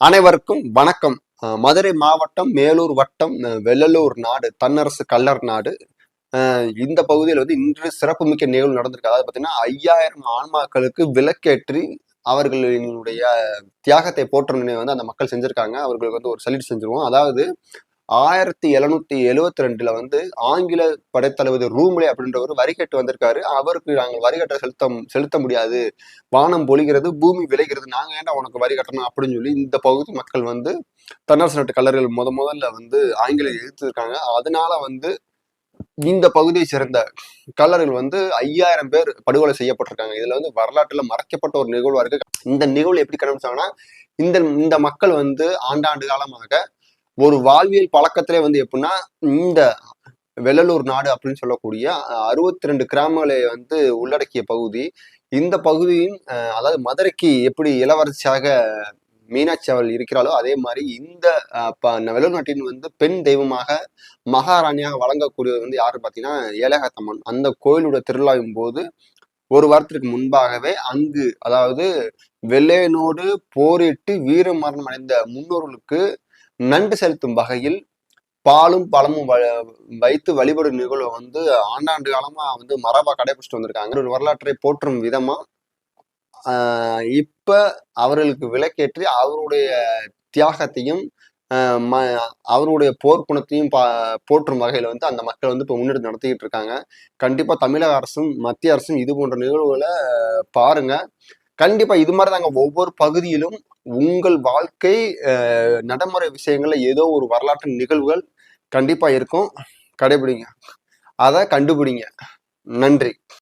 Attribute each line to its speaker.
Speaker 1: அனைவருக்கும் வணக்கம். மதுரை மாவட்டம் மேலூர் வட்டம் வெள்ளலூர் நாடு தன்னரசு கல்லர் நாடு. இந்த பகுதியில் வந்து இன்று சிறப்புமிக்க நிகழ்வு நடந்திருக்கு. அதாவது பார்த்தீங்கன்னா ஐயாயிரம் ஆன்மாக்களுக்கு விளக்கேற்றி அவர்களினுடைய தியாகத்தை போற்றும் நினைவு வந்து அந்த மக்கள் செஞ்சுருக்காங்க. அவர்களுக்கு வந்து ஒரு சல்யூட் செஞ்சிருவோம். அதாவது ஆயிரத்தி எழுநூத்தி எழுவத்தி ரெண்டுல வந்து ஆங்கில படைத்தளபதி ரூம்லே அப்படின்றவர் வரிகட்டு வந்திருக்காரு. அவருக்கு நாங்கள் வரிகட்டை செலுத்த செலுத்த முடியாது. வானம் பொழிகிறது பூமி விளைகிறது. நாங்க ஏன்டா உனக்கு வரி கட்டணும் அப்படின்னு சொல்லி இந்த பகுதி மக்கள் வந்து தன்னரசு நாட்டு கல்லர்கள் முத முதல்ல வந்து ஆங்கிலம் எதிர்த்திருக்காங்க அதனால வந்து இந்த பகுதியை சேர்ந்த கல்லர்கள் வந்து ஐயாயிரம் பேர் படுகொலை செய்யப்பட்டிருக்காங்க. இதுல வந்து வரலாற்றுல மறைக்கப்பட்ட ஒரு நிகழ்வா இருக்கு. இந்த நிகழ்வு எப்படி கண்டுபிடிச்சாங்கன்னா இந்த இந்த மக்கள் வந்து ஆண்டாண்டு காலமாக ஒரு வாழ்வியல் பழக்கத்திலே வந்து எப்படின்னா இந்த வெள்ளலூர் நாடு அப்படின்னு சொல்லக்கூடிய அறுபத்தி ரெண்டு கிராமங்களை வந்து உள்ளடக்கிய பகுதி. இந்த பகுதியின் அதாவது மதுரைக்கு எப்படி இளவரசியாக மீனாட்சி அவள் இருக்கிறாளோ அதே மாதிரி இந்த ப- வெள்ளூர் நாட்டின் வந்து பெண் தெய்வமாக மகாராணியாக வழங்கக்கூடியது வந்து யாரு பார்த்தீங்கன்னா ஏலகத்தம்மன். அந்த கோயிலோட திருவிழாவின் போது ஒரு வாரத்திற்கு முன்பாகவே அங்கு அதாவது வெள்ளையனோடு போரிட்டு வீர மரணம் அடைந்த முன்னோர்களுக்கு நன்றி செலுத்தும் வகையில் பாலும் பழமும் வ- வைத்து வழிபடும் நிகழ்வை வந்து ஆண்டாண்டு காலமா வந்து மரபா கடைபிடிச்சிட்டு வந்திருக்காங்க. ஒரு வரலாற்றை போற்றும் விதமா இப்போ இப்ப அவர்களுக்கு விளக்கேற்றி அவருடைய தியாகத்தையும் ம- அவருடைய போர்க்குணத்தையும் பா போற்றும் வகையில் வந்து அந்த மக்கள் வந்து இப்போ முன்னெடுத்து நடத்திக்கிட்டு இருக்காங்க. கண்டிப்பாக தமிழக அரசும் மத்திய அரசும் இது போன்ற நிகழ்வுகளை பாருங்க. கண்டிப்பா இது மாதிரி தாங்க. ஒவ்வொரு பகுதியிலும் உங்கள் வாழ்க்கை அஹ், நடைமுறை விஷயங்கள்ல ஏதோ ஒரு வரலாற்று நிகழ்வுகள் கண்டிப்பா இருக்கும். கடைபிடிங்க அதை கண்டுபிடிங்க. நன்றி.